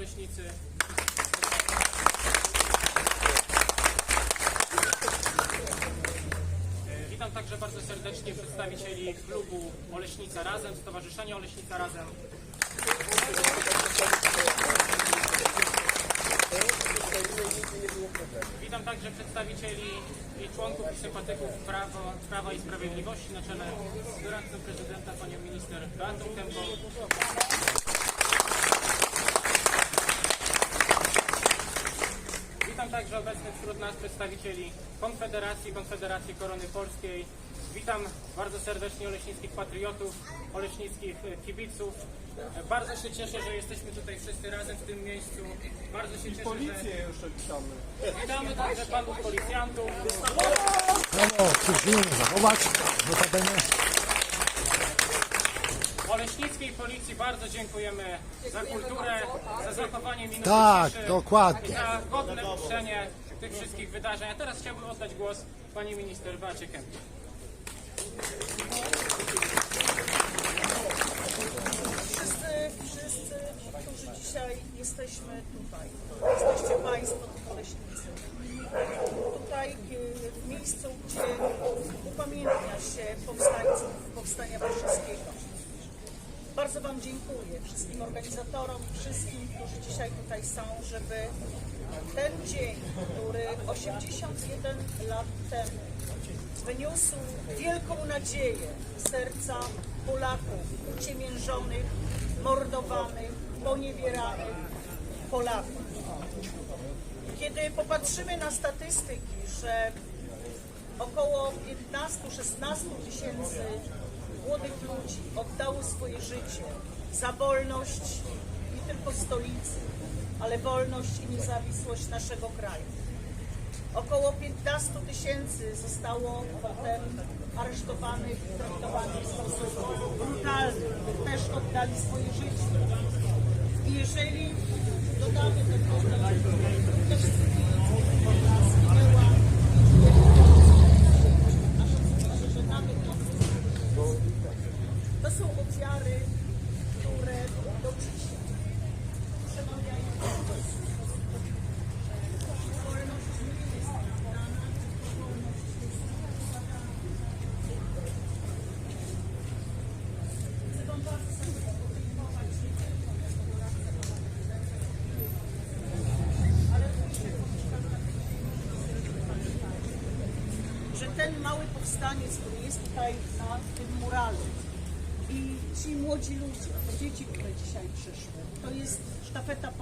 E, Witam także bardzo serdecznie przedstawicieli klubu Oleśnica Razem, Stowarzyszenia Oleśnica Razem. Witam także przedstawicieli i członków i sympatyków Prawo, Prawa i Sprawiedliwości na czele z doradcą prezydenta panią minister Beatą Kępą. Witam także obecnych wśród nas przedstawicieli Konfederacji, Konfederacji Korony Polskiej. Witam bardzo serdecznie oleśnickich patriotów, oleśnickich e, kibiców. E, Bardzo się cieszę, że jesteśmy tutaj wszyscy razem w tym miejscu. Bardzo się cieszę, że... Policję jeszcze witamy. Witamy także panów policjantów. Brawo, przyjdziemy zachować, notabene. Oleśnickiej Policji bardzo dziękujemy za kulturę, za zachowanie minuty Tak, ciszy dokładnie. i za godne uczczenie tych wszystkich wydarzeń. A teraz chciałbym oddać głos pani minister Beacie Kępie. Wszyscy, wszyscy, którzy dzisiaj jesteśmy tutaj, jesteście Państwo tu leśnicy. Tutaj y, w miejscu, gdzie upamiętnia się powstańców Warszawskiego. Bardzo Wam dziękuję, wszystkim organizatorom, wszystkim, którzy dzisiaj tutaj są, żeby ten dzień, który 81 lat temu wyniósł wielką nadzieję serca Polaków, uciemiężonych, mordowanych, poniewieranych Polaków. Kiedy popatrzymy na statystyki, że około 15-16 tysięcy młodych ludzi oddało swoje życie za wolność nie tylko stolicy, ale wolność i niezawisłość naszego kraju. Około 15 tysięcy zostało potem aresztowanych traktowanych w sposób brutalny. Też oddali swoje życie. I jeżeli dodamy do tego też od nas zginęła nasza że nawet to są ofiary, które nie jest wolność jest. Chcę Wam bardzo podziękować nie tylko ale również że ten mały powstaniec, który jest tutaj na tym muralu ci młodzi ludzie, dzieci, które dzisiaj przyszły, to jest sztafeta po